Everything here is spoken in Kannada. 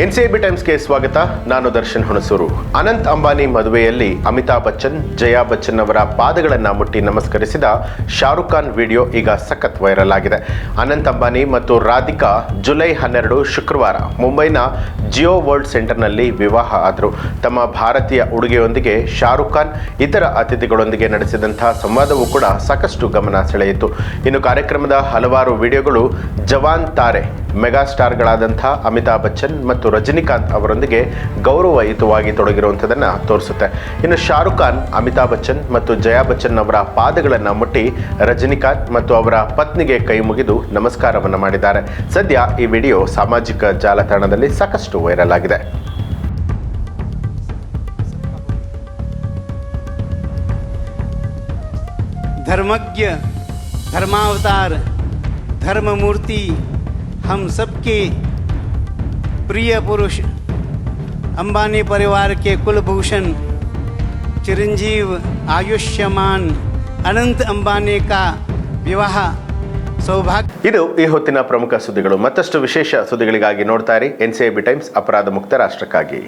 ಎನ್ಸಿಐಬಿ ಟೈಮ್ಸ್ಗೆ ಸ್ವಾಗತ. ನಾನು ದರ್ಶನ್ ಹುಣಸೂರು. ಅನಂತ್ ಅಂಬಾನಿ ಮದುವೆಯಲ್ಲಿ ಅಮಿತಾಬ್ ಬಚ್ಚನ್, ಜಯಾ ಬಚ್ಚನ್ ಅವರ ಪಾದಗಳನ್ನು ಮುಟ್ಟಿ ನಮಸ್ಕರಿಸಿದ ಶಾರುಖ್ ಖಾನ್ ವಿಡಿಯೋ ಈಗ ಸಖತ್ ವೈರಲ್ ಆಗಿದೆ. ಅನಂತ್ ಅಂಬಾನಿ ಮತ್ತು ರಾಧಿಕಾ ಜುಲೈ ಹನ್ನೆರಡು ಶುಕ್ರವಾರ ಮುಂಬೈನ ಜಿಯೋ ವರ್ಲ್ಡ್ ಸೆಂಟರ್ನಲ್ಲಿ ವಿವಾಹ ಆದರು. ತಮ್ಮ ಭಾರತೀಯ ಉಡುಗೆಯೊಂದಿಗೆ ಶಾರುಖ್ ಖಾನ್, ಇತರ ಅತಿಥಿಗಳೊಂದಿಗೆ ನಡೆಸಿದಂತಹ ಸಂವಾದವೂ ಕೂಡ ಸಾಕಷ್ಟು ಗಮನ ಸೆಳೆಯಿತು. ಇನ್ನು ಕಾರ್ಯಕ್ರಮದ ಹಲವಾರು ವಿಡಿಯೋಗಳು ಜವಾನ್ ತಾರೆ ಮೆಗಾಸ್ಟಾರ್ಗಳಾದಂಥ ಅಮಿತಾಬ್ ಬಚ್ಚನ್ ಮತ್ತು ರಜನಿಕಾಂತ್ ಅವರೊಂದಿಗೆ ಗೌರವಯುತವಾಗಿ ತೊಡಗಿರುವಂಥದ್ದನ್ನು ತೋರಿಸುತ್ತೆ ಇನ್ನು ಶಾರುಖ್ ಖಾನ್ ಅಮಿತಾಬ್ ಬಚ್ಚನ್ ಮತ್ತು ಜಯಾ ಬಚ್ಚನ್ ಅವರ ಪಾದಗಳನ್ನು ಮುಟ್ಟಿ ರಜನಿಕಾಂತ್ ಮತ್ತು ಅವರ ಪತ್ನಿಗೆ ಕೈ ಮುಗಿದು ನಮಸ್ಕಾರವನ್ನು ಮಾಡಿದ್ದಾರೆ ಸದ್ಯ ಈ ವಿಡಿಯೋ ಸಾಮಾಜಿಕ ಜಾಲತಾಣದಲ್ಲಿ ಸಾಕಷ್ಟು ವೈರಲ್ ಆಗಿದೆ धर्मज्ञ धर्मावतार धर्ममूर्ति हम सबके प्रिय पुरुष अंबानी परिवार के कुलभूषण चिरंजीव आयुष्यमान अनंत अंबानी का विवाह सौभाग्य ಇದು ಈ ಹೊತ್ತಿನ ಪ್ರಮುಖ ಸುದ್ದಿಗಳು ಮತ್ತಷ್ಟು ವಿಶೇಷ ಸುದ್ದಿಗಳಿಗಾಗಿ ನೋಡ್ತಾ ಇರಿ N C I B Times ಅಪರಾಧ ಮುಕ್ತ ರಾಷ್ಟ್ರಕ್ಕಾಗಿ